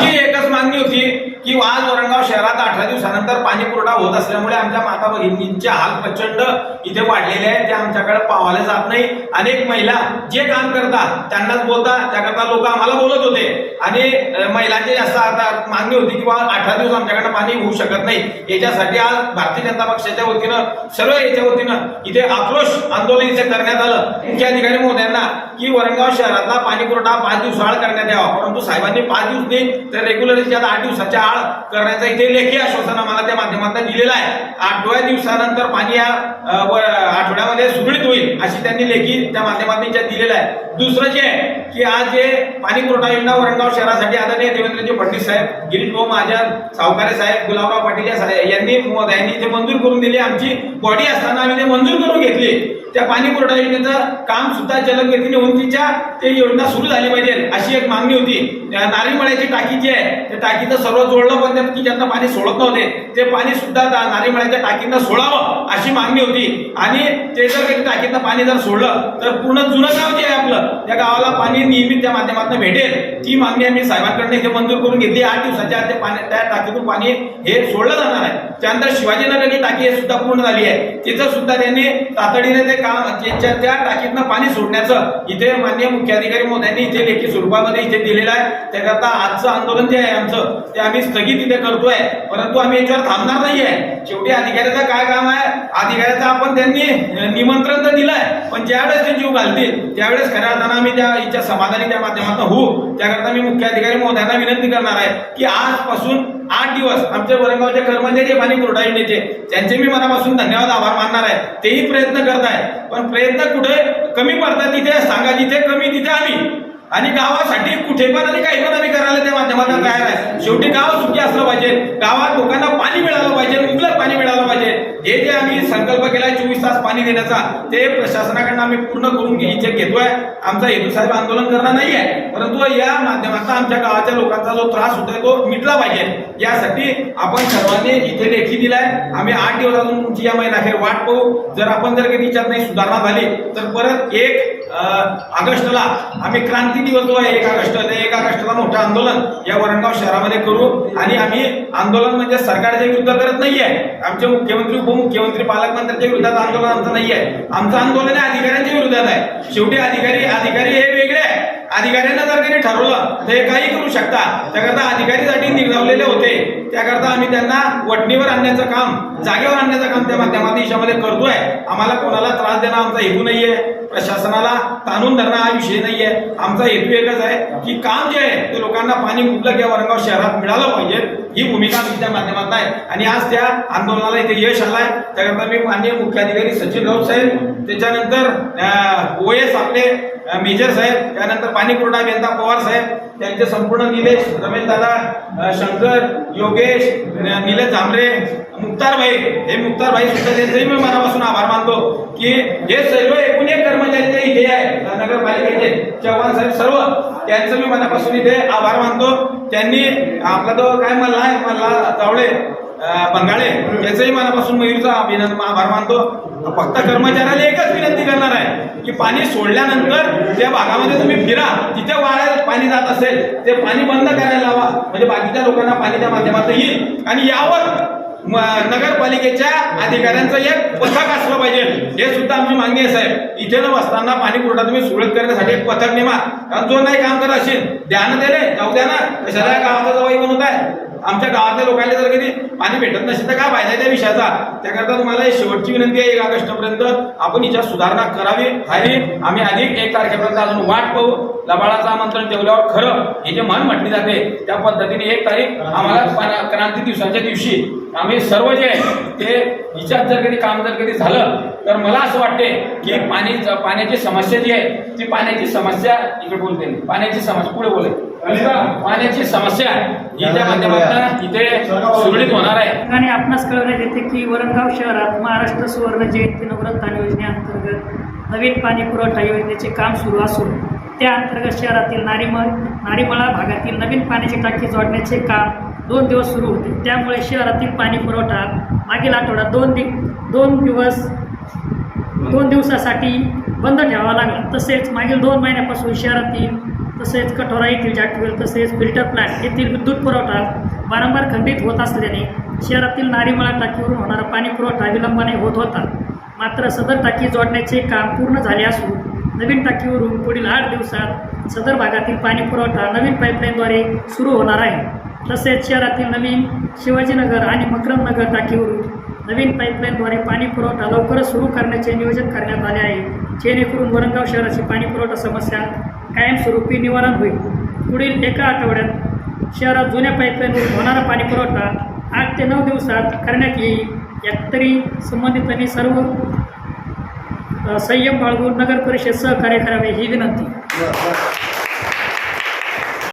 ¡Llega! पाणी पुरवठा होत असल्यामुळे आमच्या माता भगिनींचे हाल प्रचंड इथे वाढलेले आहेत. ते आमच्याकडे पावायला जात नाही. अनेक महिला जे काम करतात त्यांनाच बोलतात. त्याकरता लोक आम्हाला बोलत होते. आणि महिलांची जास्त आता मागणी होती किंवा अठरा दिवस आमच्याकडे पाणी होऊ शकत नाही. याच्यासाठी आज भारतीय जनता पक्षाच्या वतीनं सर्व याच्या वतीनं इथे आक्रोश आंदोलन इथे करण्यात आलं. मुख्य अधिकारी महोदयांना की वरणगाव शहरातला पाणी पुरवठा पाच दिवस आळ करण्यात यावा. परंतु साहेबांनी पाच दिवस नाही तर रेग्युलरची आठ दिवसाच्या आळ करण्याचा इथे लेखी आश्वासन आम्हाला त्या माध्यमातून दिलेला आहे. आठव्या दिवसानंतर पाणी या आठवड्यामध्ये सुरळीत होईल अशी त्यांनी लेखी त्या माध्यमातून इथे दिलेलं आहे. दुसरं जे आहे की आज जे पाणी पुरवठा योजना वरणगाव शहरासाठी आदरणीय देवेंद्रजी फडणवीस साहेब गिरीश भाऊ महाजन सावकारे साहेब गुलाबराव पाटील यांनी यांनी इथे मंजूर करून दिली आमची बॉडी असताना आम्ही ते मंजूर करून घेतली त्या पाणी पुरवठा योजनेचं काम सुद्धा जलद गतीने होऊन तिच्या ते योजना सुरू झाली पाहिजे अशी एक मागणी होती. त्या नारीमळ्याची टाकी जी आहे त्या टाकीचं सर्व जोडलं पण त्या- की ज्यांना पाणी सोडत नव्हते. ते पाणी सुद्धा त्या नारीमळ्याच्या टाकीनं सोडावं. अशी मागणी होती. आणि ते जर काही टाकीतनं पाणी जर सोडलं तर पूर्ण जुनं गाव जे आहे आपलं त्या गावाला पाणी नियमित त्या माध्यमातून भेटेल. ती मागणी आम्ही साहेबांकडनं इथे मंजूर करून घेतली. आठ दिवसाच्या आत ते पाणी त्या टाकीतून पाणी हे सोडलं जाणार आहे. त्यानंतर शिवाजीनगरची टाकी हे सुद्धा पूर्ण झाली आहे. तिथं सुद्धा त्यांनी तातडीने ते काम त्यांच्या त्या टाकीतनं पाणी सोडण्याचं इथे माननीय मुख्याधिकारी मोदयांनी इथे लेखी स्वरूपामध्ये इथे दिलेलं आहे. त्याकरता आजचं आंदोलन जे आहे आमचं ते आम्ही स्थगित इथे करतोय. परंतु आम्ही याच्यावर थांबणार नाही आहे शेवटी अधिकाऱ्याचं काय काम आहे? अधिकाऱ्याचं आपण त्यांनी निमंत्रण तर दिलंय पण ज्यावेळेस ते जीव घालतील त्यावेळेस खऱ्या अर्थानं आम्ही त्या इच्छा समाधानी त्या माध्यमातून होऊ. त्याकरता मी मुख्याधिकारी महोदयांना विनंती करणार आहे की आजपासून आठ दिवस आमच्या वरंगावचे कर्मचारी पाणी पुरवठा योजनेचे त्यांचे मी मनापासून धन्यवाद आभार मानणार आहे. तेही प्रयत्न करत आहे. पण प्रयत्न कुठे कमी पडतात तिथे सांगा जिथे कमी तिथे आम्ही. आणि गावासाठी कुठे पण आणि काही पण आम्ही करायला त्या माध्यमातून तयार आहे. शेवटी गाव सुखी असलं पाहिजे. गावात लोकांना पाणी मिळालं पाहिजे उगलं पाणी मिळालं पाहिजे. हे जे आम्ही संकल्प केलाय चोवीस तास पाणी देण्याचा ते प्रशासनाकडनं आम्ही पूर्ण करून घे- इथे घेतोय. आमचा हेतू साहेब आंदोलन करणं नाही आहे परंतु या माध्यमातून आमच्या गावाच्या लोकांचा जो त्रास होतोय तो मिटला पाहिजे. यासाठी आपण सर्वांनी इथे लेखी दिलाय. आम्ही आठ दिवस अजून तुमची या महिनाखेर वाट पाहू. जर आपण जर कधी तिच्यात नाही सुधारणा झाली तर परत एक ऑगस्टला आम्ही क्रांती दिवस जो आहे एक ऑगस्ट एक ऑगस्टला मोठं आंदोलन या वरणगाव शहरामध्ये करू. आणि आम्ही आंदोलन म्हणजे सरकारच्या विरुद्ध करत नाहीये. आमचे मुख्यमंत्री उपमुख्यमंत्री पालकमंत्र्यांच्या विरोधात आंदोलन आमचं नाहीये. आमचं आंदोलन हे अधिकाऱ्यांच्या विरोधात आहे. शेवटी अधिकारी अधिकारी हे वेगळे. आहे अधिकाऱ्यांना जर त्यांनी ठरवलं तर हे काही करू शकता. त्याकरता अधिकारीसाठी निघावलेले होते. त्याकरता आम्ही त्यांना वटणीवर आणण्याचं काम जागेवर आणण्याचं काम त्या माध्यमातून देशामध्ये करतोय. आम्हाला कोणाला त्रास देणं आमचा हेतू नाहीये. प्रशासनाला ताणून धरणं हा विषय आहे आमचा हेतू एकच आहे की काम जे आहे ते लोकांना पाणी मुबलक या वरंगाव शहरात मिळालं पाहिजे ही भूमिका आमची त्या माध्यमात आहे. आणि आज त्या आंदोलनाला इथे यश आलाय. त्याकरता मी माननीय मुख्याधिकारी सचिन राऊत साहेब त्याच्यानंतर ओ एस आपले मेजर साहेब त्यानंतर पाणी पुरवठा अभियंता पवार साहेब त्यांचे संपूर्ण निलेश रमेश दादा शंकर योगेश निलेश झांबरे मुक्तार भाई हे मुक्तार भाई सुद्धा त्यांचेही मी मनापासून आभार मानतो की हे सर्व एकूण एक कर्मचारी जे इथे आहे. नगरपालिकेचे चव्हाण साहेब सर्व त्यांचं मी मनापासून इथे आभार मानतो. त्यांनी आपला तो काय मल्ला आहे? मल्ला जावळे बंगाळे याचंही मनापासून मयूरचा अभिनंदन आभार मानतो. फक्त कर्मचाऱ्याला एकच विनंती करणार आहे की पाणी सोडल्यानंतर त्या भागामध्ये तुम्ही फिरा. तिथे वाळ्यात पाणी जात असेल ते पाणी बंद करायला लावा. म्हणजे बाकीच्या लोकांना पाणी त्या माध्यमातून येईल. आणि यावर नगरपालिकेच्या अधिकाऱ्यांचं एक पथक असलं पाहिजे. हे सुद्धा आमची मागणी आहे साहेब. इथे न बसताना पाणी पुरवठा तुम्ही सुरळीत करण्यासाठी एक पथक नेमा. कारण जो नाही काम करत असेल ध्यान दिले जाऊ द्या ना कशाला गावाचा जवळ बनवत आहे आमच्या गावातल्या लोकांना जर कधी पाणी भेटत नसेल तर काय फायदा त्या विषयाचा? त्याकरता तुम्हाला शेवटची विनंती आहे एक ऑगस्टपर्यंत आपण हिच्यात सुधारणा करावी. आणि आम्ही अधिक एक तारखेपर्यंत अजून वाट पाहू. लबाळाचं आमंत्रण ठेवल्यावर खरं हे जे मन म्हटली जाते त्या पद्धतीने एक तारीख आम्हाला क्रांती दिवसाच्या दिवशी आम्ही सर्व जे आहे ते हिच्यात जर कधी काम जर कधी झालं तर मला असं वाटते की पाणी पाण्याची समस्या जी आहे ती पाण्याची समस्या इकडे बोलते. पाण्याची समस्या पुढे बोले पाण्याची समस्या माध्यमातून इथे सुरळीत होणार आहे. ठिकाणी आपणास कळवण्यात येते की वरणगाव शहरात महाराष्ट्र सुवर्ण जयंती नवरत्न योजनेअंतर्गत नवीन पाणी पुरवठा योजनेचे काम सुरू असून त्या अंतर्गत शहरातील नारीमळ नारीमळा भागातील नवीन पाण्याची टाकी जोडण्याचे काम दोन दिवस सुरू होते. त्यामुळे शहरातील पाणी पुरवठा मागील आठवड्यात दोन दि दोन दिवस दोन दिवसासाठी बंद ठेवावा लागला. तसेच मागील दोन महिन्यापासून शहरातील तसेच कठोरा येथील जॅटवेल तसेच फिल्टर प्लांट येथील विद्युत पुरवठा वारंवार खंडित होत असल्याने शहरातील नारीमळा टाकीवरून होणारा पाणी पुरवठा विलंबाने होत होता. मात्र सदर टाकी जोडण्याचे काम पूर्ण झाले असून नवीन टाकीवरून पुढील आठ दिवसात सदर भागातील पाणी पुरवठा नवीन पाईपलाईनद्वारे सुरू होणार आहे. तसेच शहरातील नवीन शिवाजीनगर आणि मकरमनगर टाकीवरून नवीन पाईपलाईनद्वारे पाणी पुरवठा लवकरच सुरू करण्याचे नियोजन करण्यात आले आहे. जेणेकरून वरणगाव शहराची पाणी पुरवठा समस्या कायमस्वरूपी निवारण होईल. पुढील एका आठवड्यात शहरात जुन्या पाईपलाईनवरून होणारा पाणी पुरवठा आठ ते नऊ दिवसात करण्यात येईल यातरी संबंधितांनी सर्व संयम बाळगून नगर परिषद सहकार्य करावे ही विनंती.